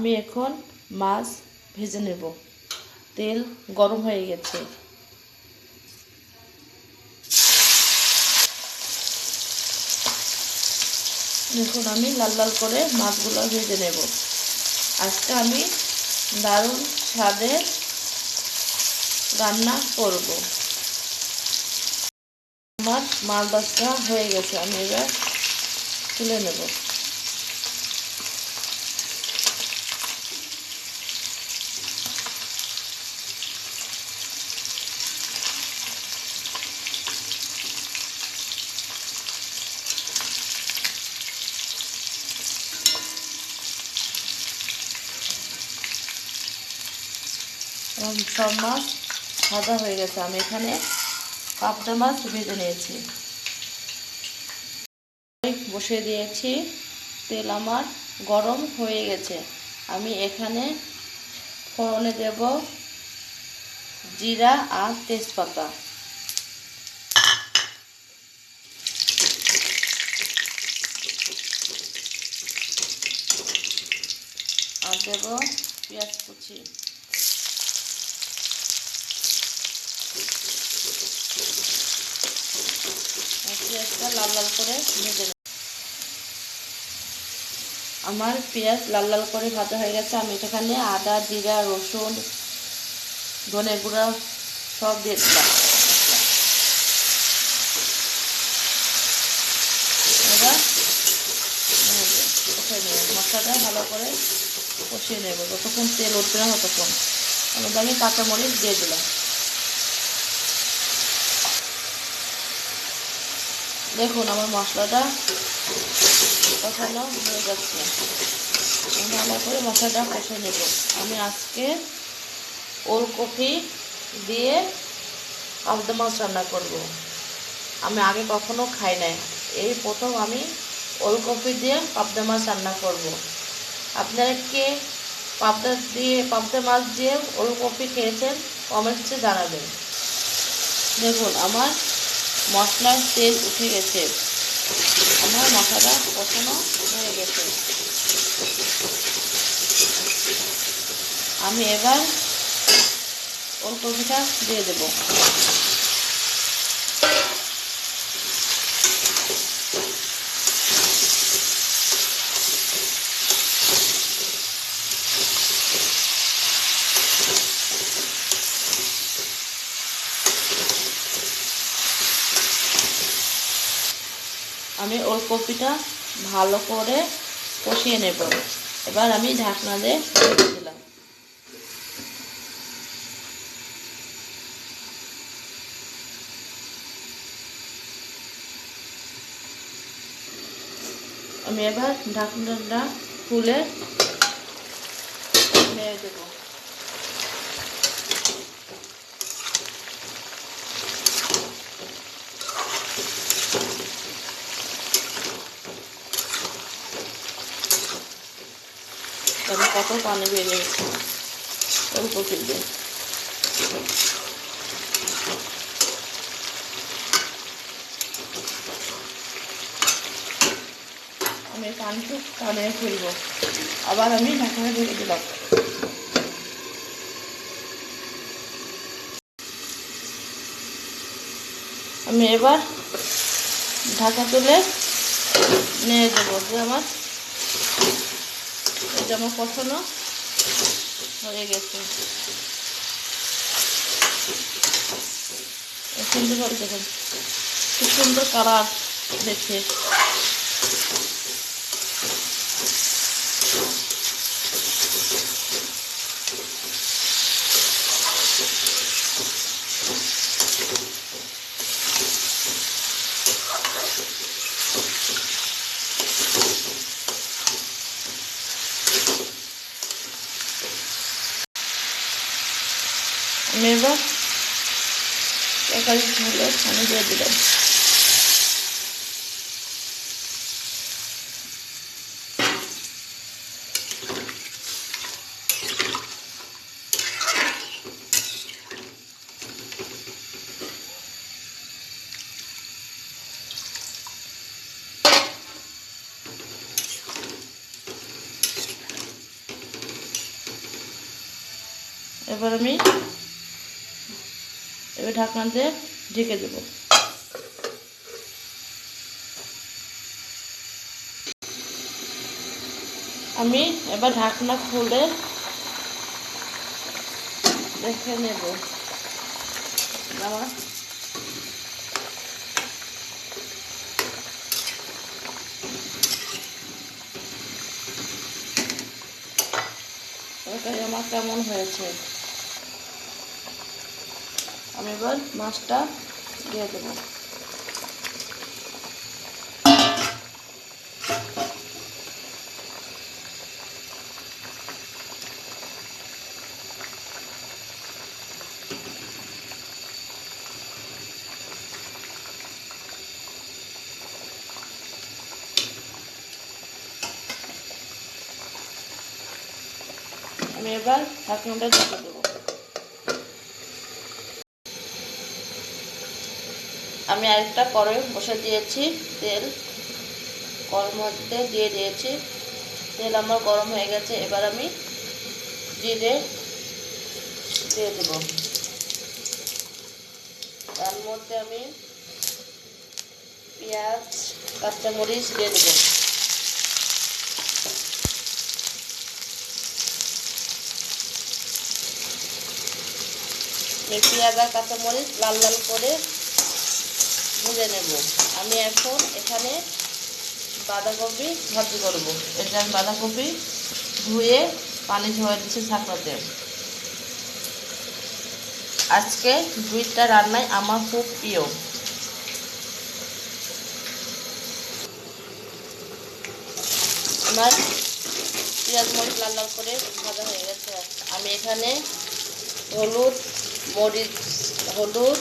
আমি এখন মাছ ভেজে নেব। তেল গরম হয়ে গেছে। দেখুন, আমি লাল লাল করে মাছগুলো ভেজে নেব। আজকে আমি দারুণ স্বাদের রান্না করব। আমার মাছ বাচ্চা হয়ে গেছে, আমি এবার তুলে নেব। এবং সব মাছ ভাজা হয়ে গেছে। আমি এখানে পাবদা মাছ ভেজে নিয়েছি। বসিয়ে দিয়েছি। তেল আমার গরম হয়ে গেছে। আমি এখানে ফোড়নে দেব জিরা আর তেজপাতা। আর দেব পেঁয়াজ কুচি। পেঁয়াজটা লাল লাল করে ভেজে আমার পেঁয়াজ লাল লাল করে ভাজা হয়ে গেছে। আমি এখানে আদা, জিরা, রসুন, ধনে গুঁড়া সব দিয়ে দিলাম। মশলাটা ভালো করে কষিয়ে নেব। যতক্ষণ তেল উঠবে না ততক্ষণ। আমি কাঁচামরিচ দিয়ে দিলাম। দেখুন আমার মশলাটা কষানো হয়ে আমি ভালো করে মশলাটা কষে নেব। আমি আজকে ওলকপি দিয়ে পাবদা মাছ রান্না করব। আমি আগে কখনো খাই নাই। এই প্রথম আমি ওলকপি দিয়ে পাবদা মাছ রান্না করব। আপনারা কে পাবদা দিয়ে, পাবদা মাছ দিয়ে ওলকপি খেয়েছেন, কমেন্টসে জানাবেন। দেখুন, আমার মশলার তেল উঠে গেছে। আমার মশলাটা কখনো হয়ে গেছে। আমি এবার ওর ওলকপিটা দিয়ে দেব। আমি ওলকপিটা ভালো করে কষিয়ে নেব। এবার আমি ঢাকনা দিয়ে দিলাম। আমি এবার ঢাকনাটা খুলে মেরে দেবো। কত পানি বেরিয়ে গেছে অল্প ফিরবে আমি পানিটু টানে ফেলব। আবার আমি ঢাকনা ঢেকে দিলাম। আমি এবার ঢাকা তুলে নিয়ে দেবো যে আমার এটা আমার হয়ে গেছে। সুন্দর করে দেখুন খুব সুন্দর কালার দেখে আমি এবার একাধিক ভালো পানি দিয়ে দিলাম এবার আমি এবার ঢাকনা দিয়ে ঢেকে দেব। আমি এবার ঢাকনা খুলে দেখে নেব। আমার কেমন হয়েছে। আমি এবার মাছটা দিয়ে দেবো। আমি এবার ঢাকনাটা ঢেকে দেবো। আমি আরেকটা কড়াই বসে দিয়েছি, তেল। কড়ার মধ্যে দিয়ে দিয়েছি। তেল আমার গরম হয়ে গেছে, এবার আমি জিরে দিয়ে দেবো। তার মধ্যে আমি পেঁয়াজ, কাঁচামরিচ দিয়ে দেবো। পেঁয়াজ আর কাঁচামরিচ লাল লাল করে ভেজে নেব। আমি এখন এখানে বাঁধাকপি ভাজি করব। এটা আমি বাঁধাকপি ধুয়ে পানি ঝরে দিচ্ছি ছাঁকড়াতে আজকে দুইটা রান্নাই আমার খুব প্রিয়। আমার পেঁয়াজ মরিচ লাল লাল করে ভাজা হয়ে গেছে। আমি এখানে হলুদ, মরিচ, হলুদ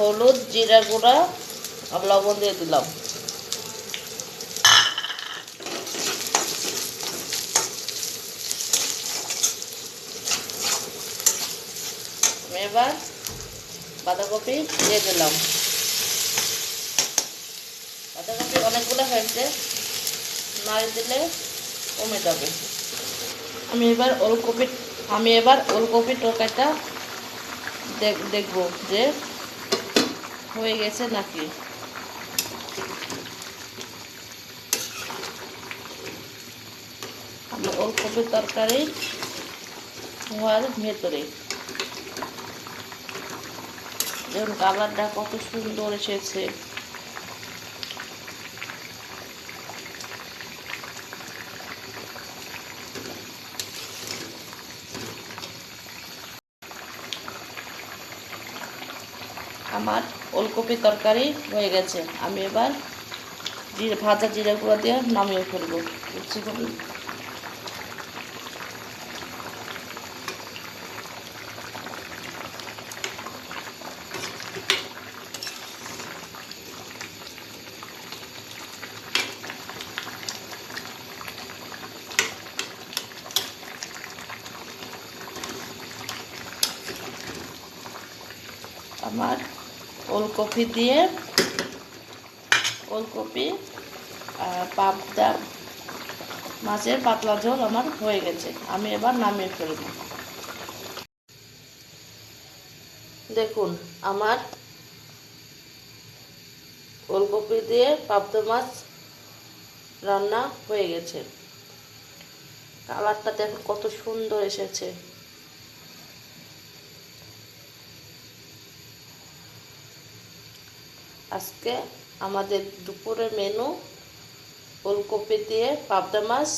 হলুদ, জিরা গুঁড়া আর লবণ দিয়ে দিলাম। এবার বাঁধাকপি দিয়ে দিলাম। বাঁধাকপি অনেকগুলো হয়েছে, নাড়ি দিলে কমে যাবে। আমি এবার ওলকপি, আমি এবার ওলকপির তরকারিটা দেখব যে হয়ে গেছে নাকি? ওলকপির তরকারি হওয়ার ভেতরে। যেমন কালারটা কত সুন্দর এসেছে। আমার ওলকপি তরকারি হয়ে গেছে। আমি এবার জিরে ভাজা জিরে গুঁড়ো দিয়ে নামিয়ে ফেলব। আমার ওলকপি দিয়ে, ওলকপি আর পাবদা। মাছের পাতলা ঝোল আমার হয়ে গেছে। আমি এবার নামিয়ে ফেলব। দেখুন, আমার ওলকপি দিয়ে পাবদা মাছ রান্না হয়ে গেছে। কালারটা দেখুন কত সুন্দর এসেছে। আজকে আমাদের দুপুরের মেনু ওলকপি দিয়ে পাবদা মাছ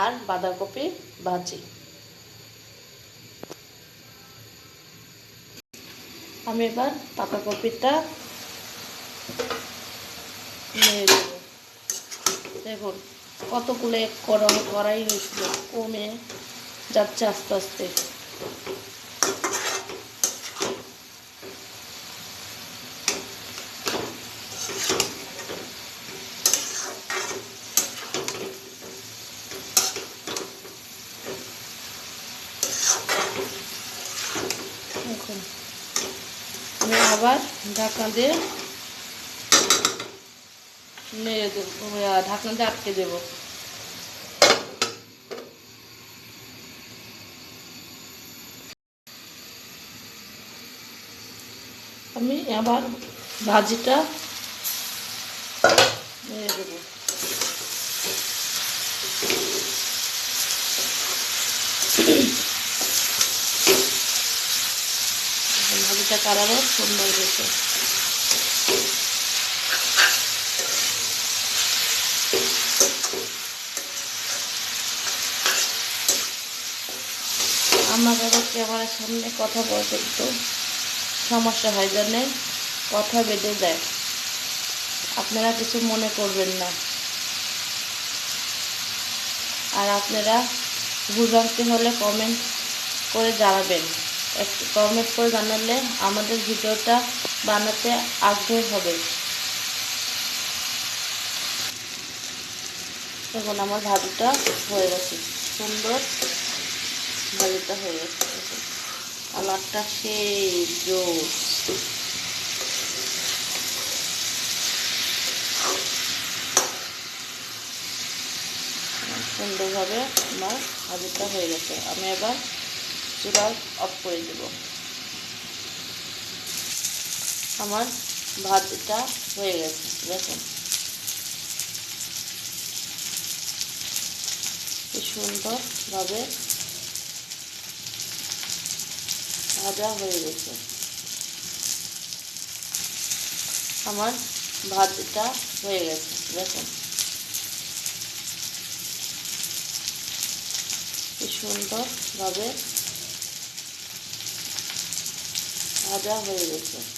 আর বাঁধাকপি ভাজি। আমি এবার পাতাকপিটা নিয়ে দেব দেখুন, কতগুলো করা করাই হয়েছিল, কমে যাচ্ছে আস্তে আস্তে। দেখুন। আমি আবার ঢাকনা দিয়ে নেড়ে দেবো ঢাকনা দিয়ে আটকে দেবো। আমি আবার ভাজিটা নেড়ে দেবো। ভাজিটা কালারও সুন্দর হয়েছে। আমার আবার ক্যামেরার সামনে কথা বলতে একটু সমস্যা হয় জন্যে কথা বেঁধে দেয়। আপনারা কিছু মনে করবেন না। আর আপনারা ভুলভ্রান্তি হলে কমেন্ট করে জানাবেন। একটু কমেন্ট করে জানালে আমাদের ভিডিওটা বানাতে আগ্রহ হবে। এখন আমার ভাজিটা হয়ে গেছে। সুন্দর ভাজিটা হয়ে গেছে। কালারটা সেই জোস। সুন্দরভাবে আমার ভাজিটা হয়ে গেছে। আমি এবার চুলা অফ করে দেব। আমার ভাতটা হয়ে গেছে দেখুন সুন্দরভাবে ভাজা হয়ে গেছে। আমার ভাতটা হয়ে গেছে দেখুন কি সুন্দরভাবে ভাজা হয়ে গেছে।